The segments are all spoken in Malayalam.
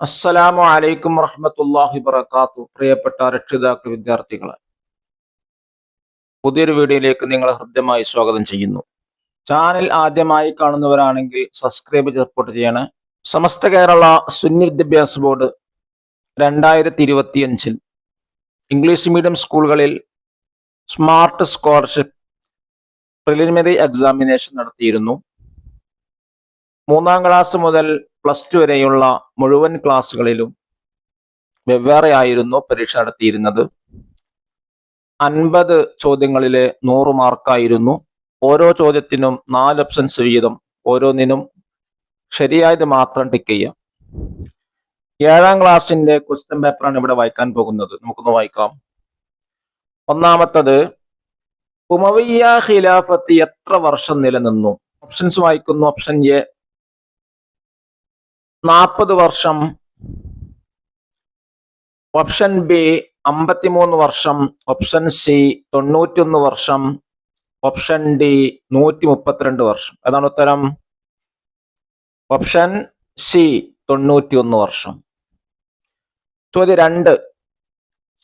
അസ്സലാമു അലൈക്കും വറഹ്മത്തുള്ളാഹി വബറകാത്തു പ്രിയപ്പെട്ട രക്ഷിതാക്കൾ വിദ്യാർത്ഥികളെ പുതിയൊരു വീഡിയോയിലേക്ക് നിങ്ങളെ ഹൃദ്യമായി സ്വാഗതം ചെയ്യുന്നു. ചാനൽ ആദ്യമായി കാണുന്നവരാണെങ്കിൽ സബ്സ്ക്രൈബ് റിപ്പോർട്ട് ചെയ്യണേ. സമസ്ത കേരള സുന്നി വിദ്യാഭ്യാസ ബോർഡ് രണ്ടായിരത്തി ഇരുപത്തിയഞ്ചിൽ ഇംഗ്ലീഷ് മീഡിയം സ്കൂളുകളിൽ സ്മാർട്ട് സ്കോളർഷിപ്പ് പ്രിലിമിനറി എക്സാമിനേഷൻ നടത്തിയിരുന്നു. മൂന്നാം ക്ലാസ് മുതൽ പ്ലസ് ടു വരെയുള്ള മുഴുവൻ ക്ലാസ്സുകളിലും വെവ്വേറെ ആയിരുന്നു പരീക്ഷ നടത്തിയിരുന്നത്. അൻപത് ചോദ്യങ്ങളിലെ നൂറ് മാർക്കായിരുന്നു. ഓരോ ചോദ്യത്തിനും നാല് ഓപ്ഷൻസ് വീതം ഓരോന്നിനും ശരിയായത് മാത്രം ടിക്ക് ചെയ്യാം ഏഴാം ക്ലാസ്സിന്റെ ക്വസ്റ്റ്യൻ പേപ്പറാണ് ഇവിടെ വായിക്കാൻ പോകുന്നത്. നമുക്കൊന്ന് വായിക്കാം. ഒന്നാമത്തത് ഉമവയ്യ ഖിലാഫത്ത് എത്ര വർഷം നിലനിന്നു? ഓപ്ഷൻസ് വായിക്കുന്നു. ഓപ്ഷൻ എ നാൽപ്പത് വർഷം. ഓപ്ഷൻ ബി അമ്പത്തിമൂന്ന് വർഷം. ഓപ്ഷൻ സി തൊണ്ണൂറ്റിയൊന്ന് വർഷം. ഓപ്ഷൻ ഡി നൂറ്റി മുപ്പത്തിരണ്ട് വർഷം. അതാണ് ഉത്തരം. ഓപ്ഷൻ സി തൊണ്ണൂറ്റിയൊന്ന് വർഷം. ചോദ്യം രണ്ട്.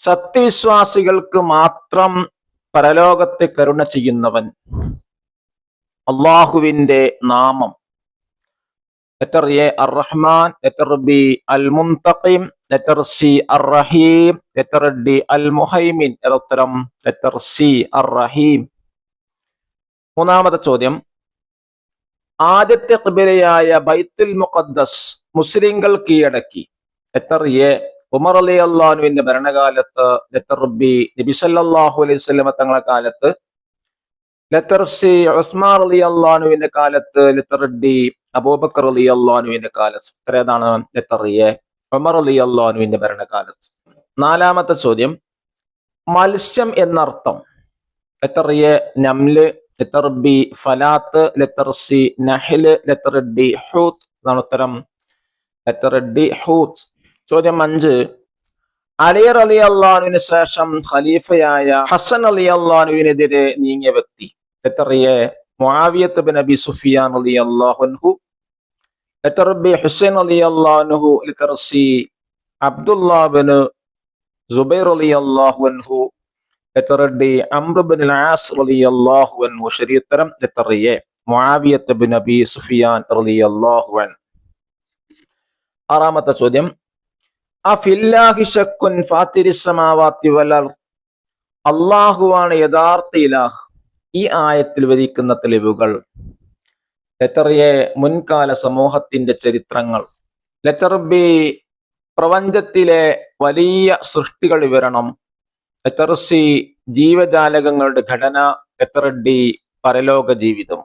സത്യവിശ്വാസികൾക്ക് മാത്രം പരലോകത്തെ കരുണ ചെയ്യുന്നവൻ അള്ളാഹുവിന്റെ നാമം ലെറ്റർ എ അർ റഹ്മാൻ മുന്തഖിം ലെറ്റർ റഹീം ലെറ്റർ ഡി അൽ മുഹൈമിൻ ഉത്തരം സി അർ റഹീം മൂന്നാമത്തെ ചോദ്യം. ആദ്യത്തെ ഖിബിലയായ ബൈത്തുൽ മുഖദ്ദസ് മുസ്ലിങ്ങൾ കീഴടക്കി. Letter A? ഉമർ അലി അള്ളാഹുവിന്റെ ഭരണകാലത്ത് ലെറ്റർ ബി? നബി സല്ലല്ലാഹു അലൈഹി വസല്ലമ തങ്ങളുടെ കാലത്ത് ലെറ്റർ സി ഉസ്മാൻ അലി അള്ളാനുവിന്റെ കാലത്ത് ലെറ്റർ ഡി അബൂബക്കർ അലി അള്ളാനുവിന്റെ കാലത്ത്. ഉത്തരം ഏതാണ് ലെറ്റർ എ ഉമർ അലി അള്ളാനുവിന്റെ ഭരണകാലത്ത്. നാലാമത്തെ ചോദ്യം. മത്സ്യം എന്നർത്ഥം. ലെറ്റർ എ നംൽ ലെറ്റർ ബി ഫലാത്ത് ലെറ്റർ സി നഹ്ല് ലെറ്റർ ഡി ഹൂത്ത് ഇതാണ് ഉത്തരം. ലെറ്റർ ഡി ഹൂത്ത്. ചോദ്യം അഞ്ച്. അലിയർ അലി അള്ളാഹുവിന് ശേഷം ഖലീഫയായ ഹസൻ അലി അള്ളാഹുവിനെതിരെ നീങ്ങിയ വ്യക്തി. എത്രയെ? മുആവിയത്ത് ബിൻ അബി സുഫിയാൻ അലി അള്ളാഹുൻഹു ലെറ്റർ ബി ഹുസൈൻ അലി അള്ളാഹുൻഹു ലെറ്റർ അബ്ദുല്ലാബിന് സുബൈർ അലി അള്ളാഹുൻഹു letter D Amr bin as അലി അള്ളാഹുൻഹു ശരിയുത്തരം letter A മുആവിയത്ത് bin Abi Sufyan അലി അള്ളാഹുൻ ആറാമത്തെ ചോദ്യം. അള്ളാഹുവാണ് യഥാർത്ഥ ഇലാഹ്. ഈ ആയത്തിൽ വരിക്കുന്ന തെളിവുകൾ. ലെറ്റർ എ മുൻകാല സമൂഹത്തിന്റെ ചരിത്രങ്ങൾ. ലെറ്റർ ബി പ്രപഞ്ചത്തിലെ വലിയ സൃഷ്ടികൾ വിവരണം. ലെറ്റർ സി ജീവജാലകങ്ങളുടെ ഘടന. ലെറ്റർ ഡി പരലോക ജീവിതം.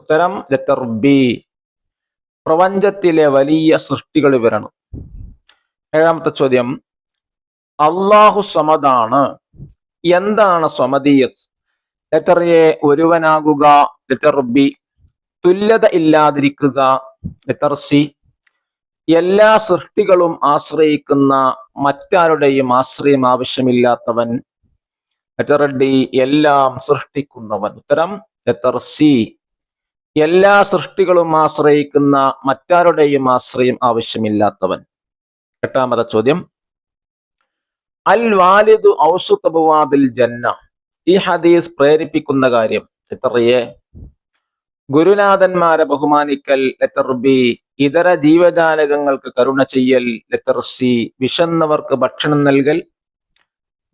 ഉത്തരം ലെറ്റർ ബി പ്രപഞ്ചത്തിലെ വലിയ സൃഷ്ടികൾ വിവരണം. ഏഴാമത്തെ ചോദ്യം. അള്ളാഹു സമതാണ് എന്താണ് സമതീയത്ത് ലെറ്റർ ഒരുവനാകുക. ലെറ്റർ തുല്യത ഇല്ലാതിരിക്കുക. എല്ലാ സൃഷ്ടികളും ആശ്രയിക്കുന്ന മറ്റാരുടെയും ആശ്രയം ആവശ്യമില്ലാത്തവൻ. ലെറ്റർ ഡി എല്ലാം സൃഷ്ടിക്കുന്നവൻ. ഉത്തരം ലെറ്റർ സി എല്ലാ സൃഷ്ടികളും ആശ്രയിക്കുന്ന മറ്റാരുടെയും ആശ്രയം ആവശ്യമില്ലാത്തവൻ. എട്ടാമത്തെ ചോദ്യം. അൽ വാലിദു ഔസുത്തബുവാബിൽ ജന്ന. ഈ ഹദീസ് പ്രേരിപ്പിക്കുന്ന കാര്യം എത്രയെ? ഗുരുനാഥന്മാരെ ബഹുമാനിക്കൽ ലെറ്റർ ബി ഇതര ജീവജാലകങ്ങൾക്ക് കരുണ ചെയ്യൽ ലെറ്റർ സി വിശന്നവർക്ക് ഭക്ഷണം നൽകൽ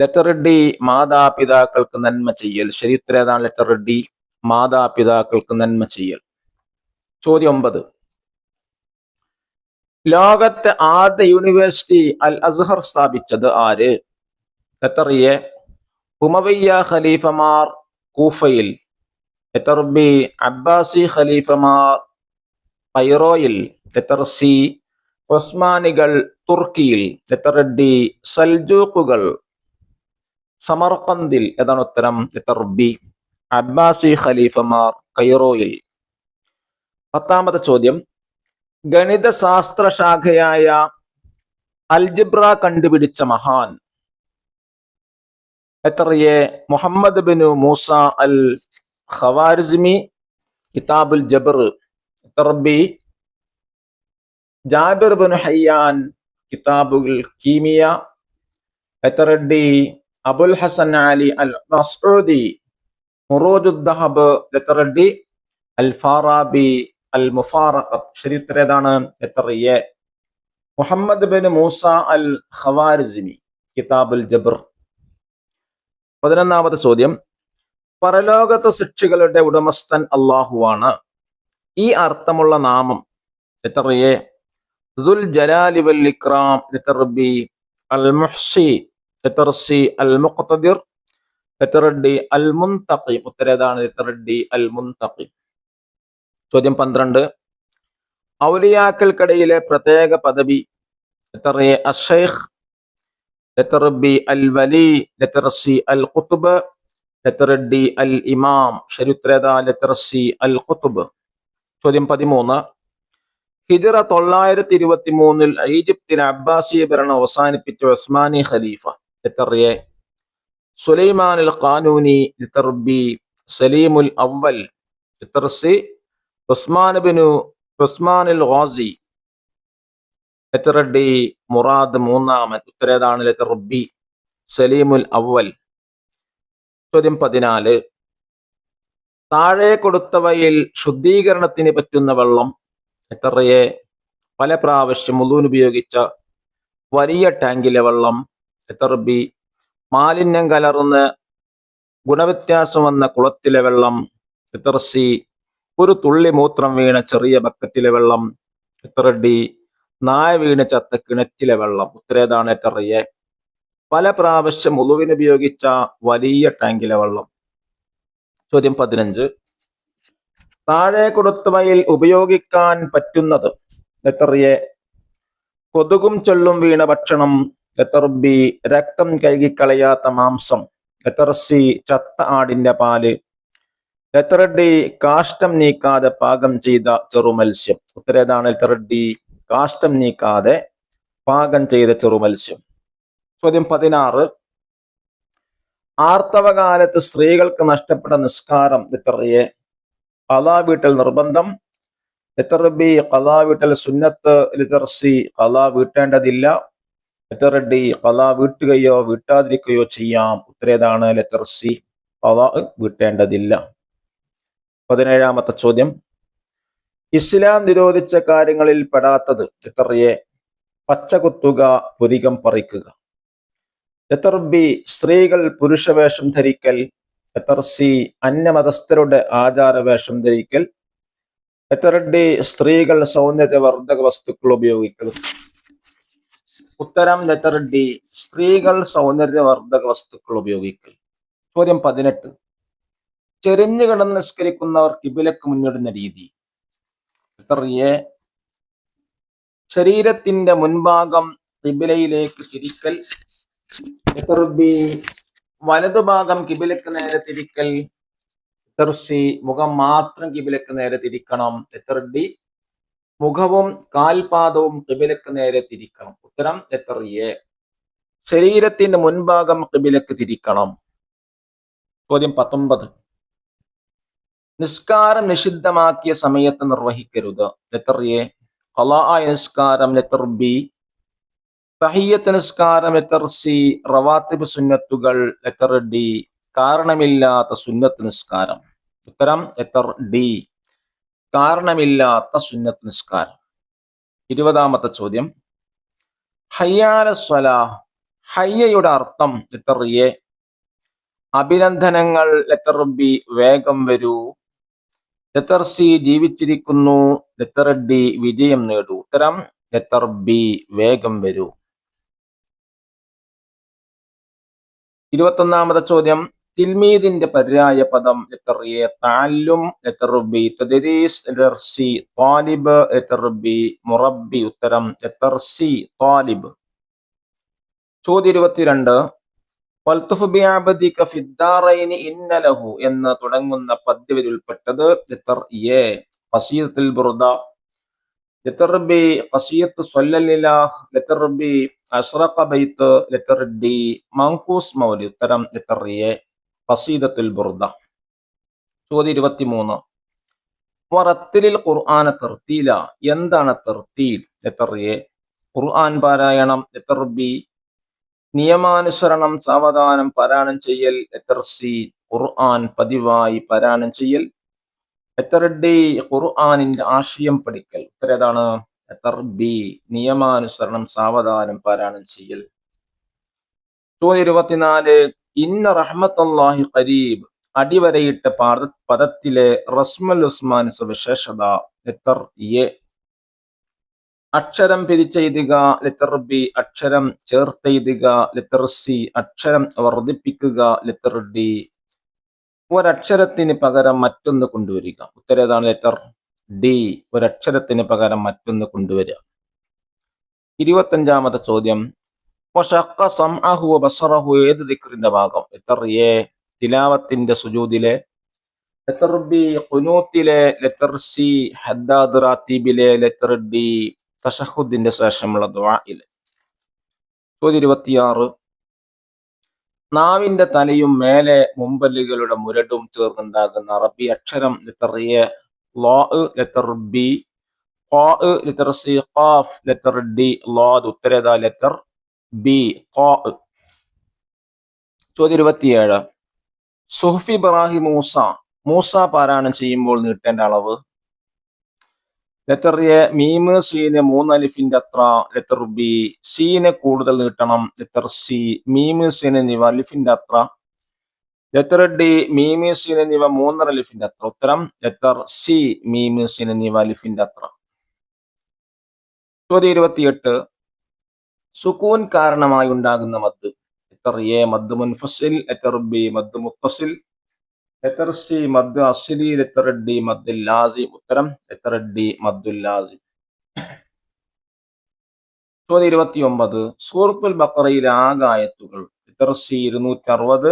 ലെറ്റർ ഡി മാതാപിതാക്കൾക്ക് നന്മ ചെയ്യൽ. ശരിത്രേതാണ് ലെറ്റർ ഡി മാതാപിതാക്കൾക്ക് നന്മ ചെയ്യൽ. ചോദ്യം ഒമ്പത്. ലോകത്തെ ആദ്യ യൂണിവേഴ്സിറ്റി അൽ അസ്ഹർ സ്ഥാപിച്ചത് ആര്? ഖത്തറിയെ ഉമവയ്യ ഖലീഫമാർ കൂഫയിൽ. ഖത്തർബി അബ്ബാസി ഖലീഫമാർ പൈറോയിൽ. ലെറ്റർ സി ഒസ്മാനികൾ തുർക്കിയിൽ. ലെറ്റർ ഡി സൽജൂക്കുകൾ സമർക്കന്തിൽ ഏതാണ് ഉത്തരം. ബി അബ്ബാസി ഖലീഫമാർ കൈറോയിൽ പത്താമത്തെ ചോദ്യം. ഗണിതശാസ്ത്ര ശാഖയായ അൽജിബ്ര കണ്ടുപിടിച്ച മഹാൻ. എത്രയെ? മുഹമ്മദ് ബിനു മൂസ അൽ ഖവാരിസ്മി കിതാബുൽ ജബർ തർബി ജാബിർ ബിൻ ഹയ്യാൻ കിതാബുൽ കീമിയ എത്തറഡി അബുൽ ഹസൻ അലി അൽ മസ്ഊദി മുറോജുദ്ദഹബ് എത്തറഡി അൽ ഫാറാബി അൽ മുഫാറഖത്ത് ഏതാണ്? ലെറ്റർ മുഹമ്മദ് ബിൻ മൂസ അൽ ഖവാരിസിമി കിതാബുൽ ജബർ. പതിനൊന്നാമത്തെ ചോദ്യം. പരലോകത്തെ ശിക്ഷകളുടെ ഉടമസ്ഥൻ അള്ളാഹുവാണ് ഈ അർത്ഥമുള്ള നാമം എത്രയെ ദുൽ ജലാലി ഇക്രാം ലെറ്റർ അൽ മുഹ്സി ലെറ്റർ അൽ മുഖ്തദിർ ഉത്തരേതാണ് ചോദ്യം പന്ത്രണ്ട്. ഔലിയാക്കൾക്കിടയിലെ പ്രത്യേക പദവി ലെറ്റർ എ അഷേഖ് ലെറ്റർ ബി അൽ വലി ലെറ്റർ സി അൽ ഖുത്തുബ് ലെറ്റർ ഡി അൽ ഇമാം ശരിത്രേത ലെറ്റർ സി അൽ ഖുത്തുബ് ചോദ്യം പതിമൂന്ന്. ഹിജറ തൊള്ളായിരത്തി ഇരുപത്തി മൂന്നിൽ ഈജിപ്തിന് അബ്ബാസിയ ഭരണം അവസാനിപ്പിച്ച ഉസ്മാനി ഖലീഫ ലെറ്റർ എ സുലൈമാൻ അൽ ഖാനൂനി ലെറ്റർ ബി സലീമുൽ അവൽ ലെറ്റർ സി ഉസ്മാൻ ബിനു ഉസ്മാനിൽ ഗാസി ലെറ്റർ ഡി മുറാദ് മൂന്നാമൻ. ഉത്തരേതാണ് ലെറ്റർ ബി. സലീമുൽ അവൽ ചോദ്യം പതിനാല്. താഴെ കൊടുത്തവയിൽ ശുദ്ധീകരണത്തിന് പറ്റുന്ന വെള്ളം. എത്രയെ പല പ്രാവശ്യം മുഴുവൻ ഉപയോഗിച്ച വലിയ ടാങ്കിലെ വെള്ളം. എത്ര ബി. മാലിന്യം കലർന്ന് ഗുണവ്യത്യാസം വന്ന കുളത്തിലെ വെള്ളം. എത്ര സി. ഒരു തുള്ളി മൂത്രം വീണ ചെറിയ ബക്കറ്റിലെ വെള്ളം എത്ര ഡി നായ വീണ ചത്ത കിണറ്റിലെ വെള്ളം ഉത്തരേതാണ് എത്രയെ പല പ്രാവശ്യം മുഴുവൻ ഉപയോഗിച്ച വലിയ ടാങ്കിലെ വെള്ളം. ചോദ്യം പതിനഞ്ച്. താഴെ കൊടുത്തവയിൽ ഉപയോഗിക്കാൻ പറ്റുന്നത് ലെറ്റർ എ കൊതുകും ചൊല്ലും വീണ ഭക്ഷണം ലെറ്റർ ബി രക്തം കഴുകിക്കളയാത്ത മാംസം ലെറ്റർ സി ചത്ത ആടിന്റെ പാൽ ലെറ്റർ ഡി കാഷ്ടം നീക്കാതെ പാകം ചെയ്ത ചെറുമത്സ്യം. ഉത്തരേതാണ് ലെറ്റർ ഡി കാഷ്ടം നീക്കാതെ പാകം ചെയ്ത ചെറുമത്സ്യം. ചോദ്യം പതിനാറ്. ആർത്തവകാലത്ത് സ്ത്രീകൾക്ക് നഷ്ടപ്പെട്ട നിസ്കാരം ലിത്തറിയെ കലാ വീട്ടൽ നിർബന്ധം. ലെറ്റർ ബി കലാ വീട്ടൽ സുന്നത്ത് ലെറ്റർ സി കലാ വീട്ടേണ്ടതില്ല ലെറ്റർ ഡി കലാ വീട്ടുകയോ വീട്ടാതിരിക്കുകയോ ചെയ്യാം. ഉത്തരേതാണ് ലെറ്റർ സി കലാ വീട്ടേണ്ടതില്ല. പതിനേഴാമത്തെ ചോദ്യം. ഇസ്ലാം നിരോധിച്ച കാര്യങ്ങളിൽ പെടാത്തത് ലെറ്റർ പച്ചകുത്തുക പുരികം പറിക്കുക. എത്തർ ബി സ്ത്രീകൾ പുരുഷവേഷം ധരിക്കൽ? എത്തർ സി അന്യമതസ്ഥരുടെ ആചാരവേഷം ധരിക്കൽ? എത്ര ഡി സ്ത്രീകൾ സൗന്ദര്യവർദ്ധക വസ്തുക്കൾ ഉപയോഗിക്കൽ? ഉത്തരം ലെറ്റർ ഡി സ്ത്രീകൾ സൗന്ദര്യവർദ്ധക വസ്തുക്കൾ ഉപയോഗിക്കൽ? ചോദ്യം പതിനെട്ട്. ചെരിഞ്ഞു കിടന്ന് നിസ്കരിക്കുന്നവർ കിബിലക്ക് മുന്നിടുന്ന രീതി. എത്രയെ ശരീരത്തിന്റെ മുൻഭാഗം കിബിലയിലേക്ക് തിരിക്കൽ ബി വലതുഭാഗം കിബിലക്ക് നേരെ തിരിക്കൽ സി മുഖം മാത്രം കിബിലക്ക് നേരെ തിരിക്കണം ഡി മുഖവും കാൽപാദവും കിബിലക്ക് നേരെ തിരിക്കണം. ഉത്തരം ലെറ്റർ എ ശരീരത്തിന്റെ മുൻഭാഗം കിബിലക്ക് തിരിക്കണം. ചോദ്യം പത്തൊമ്പത്. നിസ്കാരം നിഷിദ്ധമാക്കിയ സമയത്ത് നിർവഹിക്കരുത്. ലെറ്റർ എ കലായ നിസ്കാരം ലെറ്റർ ബി തഹിയത്ത് നിസ്കാരം ലെറ്റർ സി റവാത്തിബ് സുന്നത്തുകൾ ലെറ്റർ ഡി കാരണമില്ലാത്ത സുന്നത്ത് നിസ്കാരം. ഉത്തരം ലെറ്റർ ഡി കാരണമില്ലാത്ത സുന്നത്ത് നിസ്കാരം. ഇരുപതാമത്തെ ചോദ്യം. ഹയ്യാല സ്വലാ ഹയ്യയുടെ അർത്ഥം ലെറ്റർ എ. അഭിനന്ദനങ്ങൾ ലെറ്റർ ബി വേഗം വരൂ. ലെറ്റർ സി ജീവിച്ചിരിക്കുന്നു. ലെറ്റർ ഡി വിജയം നേടൂ. ഉത്തരം ലെറ്റർ ബി വേഗം വരൂ. ഇരുപത്തൊന്നാമത്തെ ചോദ്യം. തിൽമീദിന്റെ പര്യായ പദം ലെറ്റർ എ താലും ലെറ്റർ ബി തദരീസ് ലെറ്റർ സി താലിബ് ലെറ്റർ ബി മുറബി ഉത്തരം ലെറ്റർ സി താലിബ് ചോദ്യം ഇരുപത്തിരണ്ട്. വൽത്തുഫ് ബിഅബദിക ഫിദ്ദാറൈനി ഇന്ന ലഹു എന്ന് തുടങ്ങുന്ന പദ്യവിൽ ഉൾപ്പെട്ടത് മങ്കൂസ് ബുർദ. ഖുർആന എന്താണ് ഖുർആൻ പാരായണം നിയമാനുസരണം സാവധാനം പാരായണം ചെയ്യൽ എത്ര സി ഖുർആൻ പതിവായി പാരായണം ചെയ്യൽ എത്ര ഡി ഖുർആാനിന്റെ ആശയം പഠിക്കൽ ഉത്തരേതാണ് എത്ര ബി നിയമാനുസരണം സാവധാനം പാരായണം ചെയ്യൽ. ഇരുപത്തിനാല് ഇന്ന റഹ്മത്തല്ലാഹി ഖരീബ് അടിവരയിട്ട പാദ പദത്തിലെ റസ്മൽ ഉസ്മാൻ സവിശേഷത എത്ര എ അക്ഷരം പിരിച്ചെയ്തുക ലെറ്റർ ബി അക്ഷരം ചേർത്തെയ്തുക ലെറ്റർ സി അക്ഷരം വർദ്ധിപ്പിക്കുക ലെറ്റർ ഡി ഒരക്ഷരത്തിന് പകരം മറ്റൊന്ന് കൊണ്ടുവരിക. ഉത്തരേതാണ് ലെറ്റർ ഡി ഒരക്ഷരത്തിന് പകരം മറ്റൊന്ന് കൊണ്ടുവരിക. ഇരുപത്തഞ്ചാമത്തെ ചോദ്യം. ബസറഹു ഏത് ദിക്റിന്റെ ഭാഗം? ലെറ്റർ എ തിലാവത്തിന്റെ സുജൂദിലെ ലെറ്റർ ബി കുനൂത്തിലെ ലെറ്റർ സി ഹദ്ദാദ് റാത്തീബിലെ ലെറ്റർ ഡി തഷഹുദിന്റെ ശേഷമുള്ള ദ്വായിൽ ചോദ്യം ഇരുപത്തിയാറ്. നാവിന്റെ തലയും മേലെ മുമ്പല്ലുകളുടെ മുരടും ചേർന്നുണ്ടാകുന്ന അറബി അക്ഷരം ലെറ്റർ എ ലോ ലെറ്റർ ബി ലെറ്റർ സി ഖാഫ് ലെറ്റർ ഡി ലോദ് ഉത്തരേത ലെറ്റർ ബി ഖാ ചോദ്യം ഇരുപത്തിയേഴ്. സുഹഫി ഇബ്രാഹിം മൂസ മൂസ പാരായണം ചെയ്യുമ്പോൾ നീട്ടേണ്ട അളവ്? ലെറ്റർ എ മീമ് സീന് മൂന്ന് അലിഫിന്റെ അത്ര ലെറ്റർ ബി സീന് കൂടുതൽ നീട്ടണം ലെറ്റർ സി മീമ് സീന് എന്നിവ അലിഫിന്റെ അത്ര. ലെറ്റർ ഡി മീമ് സീൻ എന്നിവ മൂന്നര അലിഫിന്റെ അത്ര. ഉത്തരം ലെറ്റർ സി മീമ് സീൻ എന്നിവ അലിഫിന്റെ അത്ര. ചോദ്യം ഇരുപത്തിയെട്ട്. സുക്കൂൻ കാരണമായി ഉണ്ടാകുന്ന മദ്. ലെറ്റർ എ മദ് മുൻഫസിൽ ലെറ്റർ ബി മദ് മുത്തസിൽ. ലെറ്റർ സി മദ് അസ്ലി ലെറ്റർ ഡി മദ് ലാസിം? ഉത്തരം ലെറ്റർ ഡി മദ്ദുൽ ലാസിം? ചോദ്യം ഇരുപത്തി ഒമ്പത് സൂറത്തുൽ ബക്കറയിലെ ആകായത്തുകൾ ലെറ്റർ സി ഇരുന്നൂറ്റി അറുപത്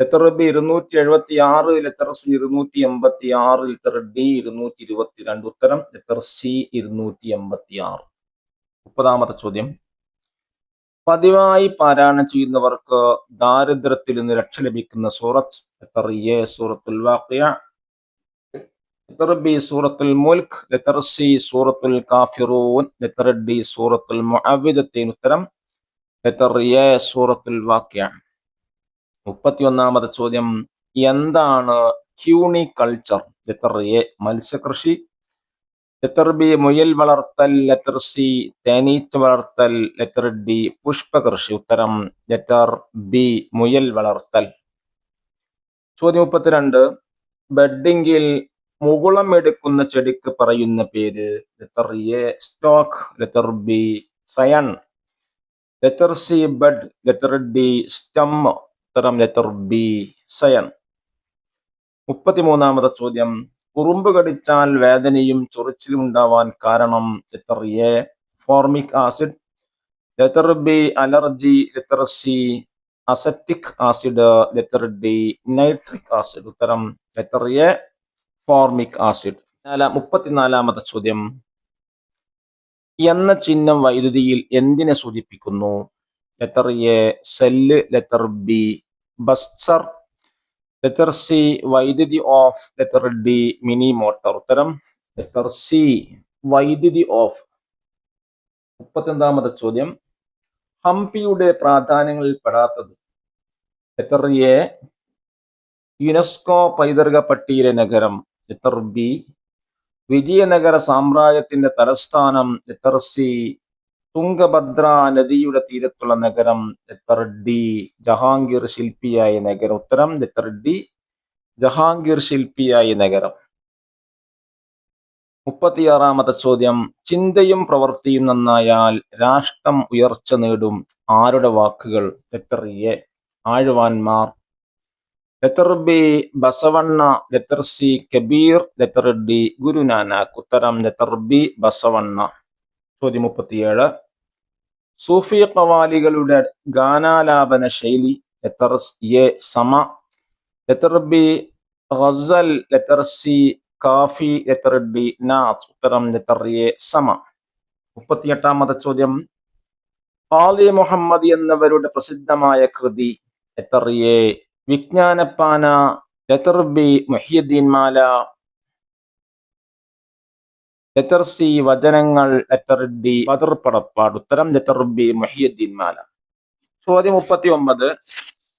ലെറ്റർ ബി ഇരുന്നൂറ്റി എഴുപത്തി ആറ് ലെറ്റർ സി ഇരുന്നൂറ്റി എൺപത്തി ആറ് ലെറ്റർ ഇരുന്നൂറ്റി ഇരുപത്തി രണ്ട് ഉത്തരം ലെറ്റർ ഇരുന്നൂറ്റി എൺപത്തി ആറ് മുപ്പതാമത്തെ ചോദ്യം. പതിവായി പാരായണം ചെയ്യുന്നവർക്ക് ദാരിദ്ര്യത്തിൽ നിന്ന് രക്ഷ ലഭിക്കുന്ന സൂറത്ത് ലെറ്റർ സൂറത്തുൽ വാഖിയ? ലത്തറബി സൂറത്തുൽ മുൽക്ക് ലെറ്റർ സി സൂറത്തുൽ കാഫിറൂൻ? ലെറ്റർ ഡി സൂറത്തുൽ മുഅവിദത്തിന് ഉത്തരം? എ സൂറത്തുൽ വാഖിയ? മുപ്പത്തിയൊന്നാമത് ചോദ്യം എന്താണ് ക്യൂണി കൾച്ചർ? എ മത്സ്യകൃഷി? ലെറ്റർ ബി മുയൽ വളർത്തൽ ലെറ്റർ സി തേനീച്ച വളർത്തൽ ലെറ്റർ ഡി പുഷ്പകൃഷി. ഉത്തരം ലെറ്റർ ബി മുയൽ വളർത്തൽ. ചോദ്യം മുപ്പത്തിരണ്ട്. ബെഡിങ്ങിൽ മുകുളം എടുക്കുന്ന ചെടിക്ക് പറയുന്ന പേര് letter A stock letter B scion. Letter C bud letter D stem ഉത്തരം ലെറ്റർ ബി സയൺ. മുപ്പത്തിമൂന്നാമത്തെ ചോദ്യം. ഉറുമ്പ് കടിച്ചാൽ വേദനയും ചൊറിച്ചിലും ഉണ്ടാവാൻ കാരണം letter A formic acid letter B allergy letter C acetic acid letter D nitric acid. ഉത്തരം ലെറ്റർ എ ഫോർമിക് ആസിഡ്. നാല മുപ്പത്തിനാലാമത്തെ ചോദ്യം. എന്ന ചിഹ്നം വൈദ്യുതിയിൽ എന്തിനെ സൂചിപ്പിക്കുന്നു? Letter A cell letter B buzzer letter C വൈദ്യുതി off letter D mini motor. ഉത്തരം ലെറ്റർ സി വൈദ്യുതി ഓഫ്. മുപ്പത്തൊന്നാമത്തെ ചോദ്യം. ഹംപിയുടെ പ്രാധാന്യങ്ങളിൽ പെടാത്തത്. ലെറ്റർ എ യുനെസ്കോ പൈതൃക പട്ടിയിലെ നഗരം. ലെറ്റർ ബി വിജയനഗര സാമ്രാജ്യത്തിന്റെ തലസ്ഥാനം. ലെറ്റർ സി തുംഗഭദ്ര നദിയുടെ തീരത്തുള്ള നഗരം ഡി ജഹാംഗീർ ശില്പിയായ നഗരം. ഉത്തരം ഡി ജഹാംഗീർ ശില്പിയായ നഗരം. മുപ്പത്തിയാറാമത്തെ ചോദ്യം. ചിന്തയും പ്രവൃത്തിയും നന്നായാൽ രാഷ്ട്രം ഉയർച്ച നേടും. ആരുടെ വാക്കുകൾ? Letter A ആഴ്വാൻമാർ letter B Basavanna letter C Kabir letter D Guru Nanak. ഉത്തരം ലെറ്റർ ബി ബസവണ്ണ. ചോദ്യം മുപ്പത്തിയേഴ്. സൂഫി കവാലികളുടെ ഗാനാലാപന ശൈലി ലെറ്റർ എ സമ കാഫി സമ. മുപ്പത്തിയെട്ടാമത്തെ ചോദ്യം. ഖാലി മുഹമ്മദ് എന്നവരുടെ പ്രസിദ്ധമായ കൃതി എത്രയേ Vijnanappana letter B Muhiyuddin Mala letter C വചനങ്ങൾ ലെറ്റർ ഡി പടപ്പാട് ഉത്തരം ലെറ്റർ ബി മഹിയുദ്ദീൻ മാല. ചോദ്യം മുപ്പത്തി ഒമ്പത്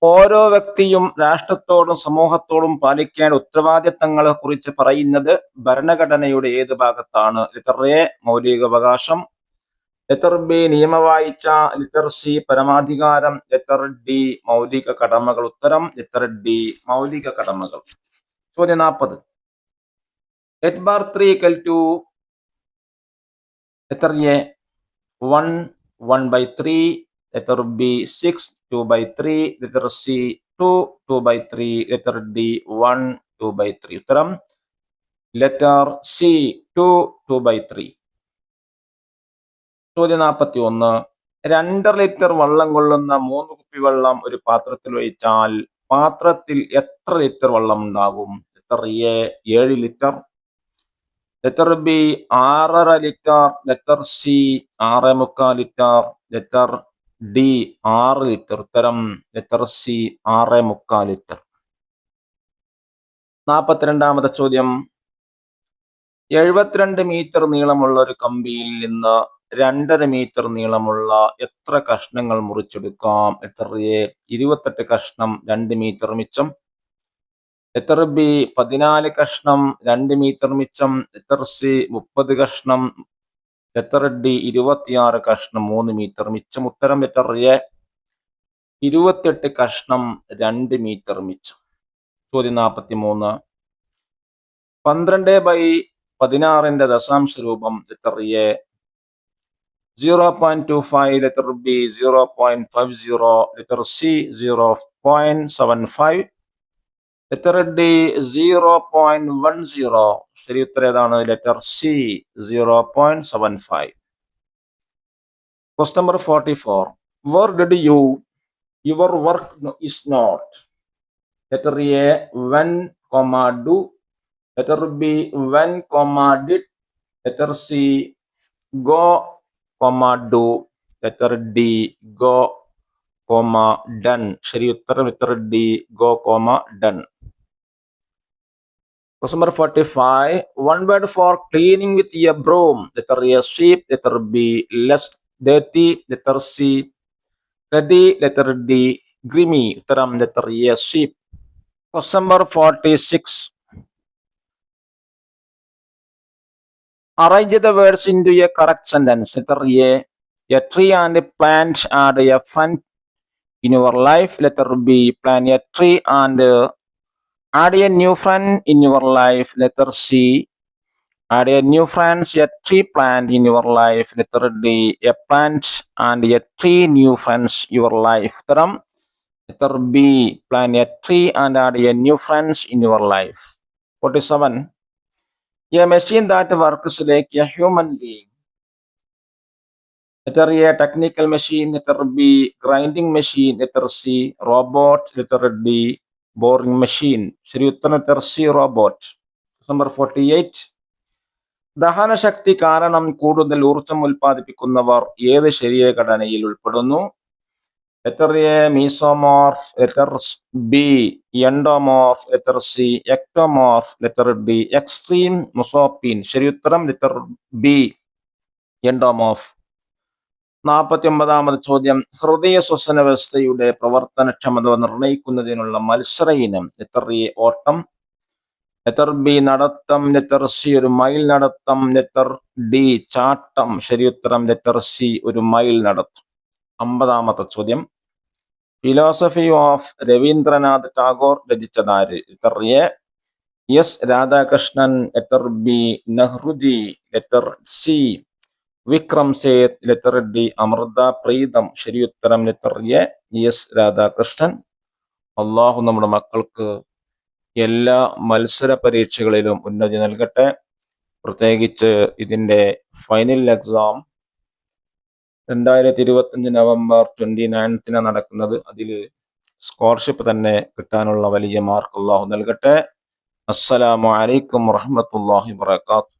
ഓരോ വ്യക്തിയും രാഷ്ട്രത്തോടും സമൂഹത്തോടും പാലിക്കേണ്ട ഉത്തരവാദിത്തങ്ങളെ കുറിച്ച് പറയുന്നത് ഭരണഘടനയുടെ ഏത് ഭാഗത്താണ്? ലെറ്റർ എ മൗലികാവകാശം ലെറ്റർ ബി നിയമവായിച്ച. ലെറ്റർ സി പരമാധികാരം. ലെറ്റർ ഡി മൗലിക കടമകൾ. ഉത്തരം ലെറ്റർ ഡി മൗലിക കടമകൾ. ചോദ്യം നാൽപ്പത് എറ്റ് ബാർ ത്രീ കൽ two letter A one one by three letter B six two by three letter C two two by three letter D one two by three ഉത്തരം letter C two two by three ചോദ്യം നാൽപ്പത്തി ഒന്ന് രണ്ടര ലിറ്റർ വെള്ളം കൊള്ളുന്ന മൂന്ന് കുപ്പി വെള്ളം ഒരു പാത്രത്തിൽ ഒഴിച്ചാൽ പാത്രത്തിൽ എത്ര ലിറ്റർ വെള്ളം ഉണ്ടാകും? ലെറ്റർ എ ഏഴ് ലിറ്റർ. ലെറ്റർ ബി ആറര ലിറ്റർ ലെറ്റർ സി ആറ് മുക്കാൽ ലിറ്റർ ലെറ്റർ ഡി ആറ് ലിറ്റർ. ഉത്തരം ലെറ്റർ സി ആറ് മുക്കാൽ ലിറ്റർ. നാൽപ്പത്തിരണ്ടാമത്തെ ചോദ്യം. എഴുപത്തിരണ്ട് മീറ്റർ നീളമുള്ള ഒരു കമ്പിയിൽ നിന്ന് രണ്ടര മീറ്റർ നീളമുള്ള എത്ര കഷ്ണങ്ങൾ മുറിച്ചെടുക്കാം? എത്ര ഇരുപത്തെട്ട് കഷ്ണം രണ്ട് മീറ്റർ മിച്ചം. എത്ര ബി പതിനാല് കഷ്ണം രണ്ട് മീറ്റർ മിച്ചം എത്ര സി മുപ്പത് കഷ്ണം എത്ര ഡി ഇരുപത്തിയാറ് കഷ്ണം മൂന്ന് മീറ്റർ മിച്ചം. ഉത്തരം എത്ര എ. ഇരുപത്തെട്ട് കഷ്ണം രണ്ട് മീറ്റർ മിച്ചം. ചോദ്യം നാൽപ്പത്തി മൂന്ന് പന്ത്രണ്ട് ബൈ പതിനാറിന്റെ ദശാംശ രൂപം എത്ര A. Zero point two five letter B zero point five zero letter C zero point seven five. Letter D zero point one zero ശരി ഉത്തരം ഏതാണ്? Letter C zero point seven five question number forty four where did you your work is not letter A when comma do letter B when comma did letter C go comma do letter D go comma done ശരി ഉത്തരം letter D go comma done Question number 45. One word for cleaning with a broom. Letter A, sweep. Letter B, less dirty. Letter C, ready. Letter D, grimy. Uttaram letter A, sweep. Question number 46. Arrange the words into a correct sentence. Letter A, a tree and a plant are a friend in your life. Letter B, plant a tree and uh, add a new friend in your life. Letter C, add a new friends, a tree plant in your life. Letter D, a plant and a tree new friends your life. Uttaram. Letter B, plant a tree and add a new friends in your life. 47. A machine that works like a human being. Letter A, technical machine. Letter B, grinding machine. Letter C, robot. Letter D, boring machine ശരി ഉത്തരം letter robot number forty eight ദഹനശക്തി കാരണം കൂടുതൽ ഊർജം ഉൽപ്പാദിപ്പിക്കുന്നവർ ഏത് ശരീരഘടനയിൽ ഉൾപ്പെടുന്നു? Letter A mesomorph letter B endomorph letter C ectomorph letter D extreme മുസോപ്പീൻ ശരി ഉത്തരം ലെറ്റർ ബി എൻഡോമോർഫ് നാൽപ്പത്തി ഒമ്പതാമത് ചോദ്യം. ഹൃദയ ശ്വസന വ്യവസ്ഥയുടെ പ്രവർത്തനക്ഷമത നിർണയിക്കുന്നതിനുള്ള മത്സര ഇനം നെത്തറിയെ ഓട്ടം? നെത്തർ ബി നടത്തം? നെത്തർ സി ഒരു മൈൽ നടത്തം? നെത്തർ ഡി ചാട്ടം? ശരിയുത്തരം ലെറ്റർ സി ഒരു മൈൽ നടത്തും? അമ്പതാമത്തെ ചോദ്യം. Philosophy of Rabindranath Tagore രചിച്ചതാര്? Letter A? S Radhakrishnan letter B Nehruji letter C Vikram Seth letter D Amrita Pritam ശരിയുത്തരം letter A S Radhakrishnan. Allah നമ്മുടെ മക്കൾക്ക് എല്ലാ മത്സര പരീക്ഷകളിലും ഉന്നതി നൽകട്ടെ. പ്രത്യേകിച്ച് ഇതിന്റെ ഫൈനൽ എക്സാം രണ്ടായിരത്തി ഇരുപത്തഞ്ച് നവംബർ ട്വന്റി നയൻത്തിനാണ് നടക്കുന്നത്. അതിൽ സ്കോളർഷിപ്പ് തന്നെ കിട്ടാനുള്ള വലിയ മാർക്ക് അള്ളാഹു നൽകട്ടെ. അസ്സലാമു അലൈക്കും വറഹമത്തല്ലാഹി വാത്തു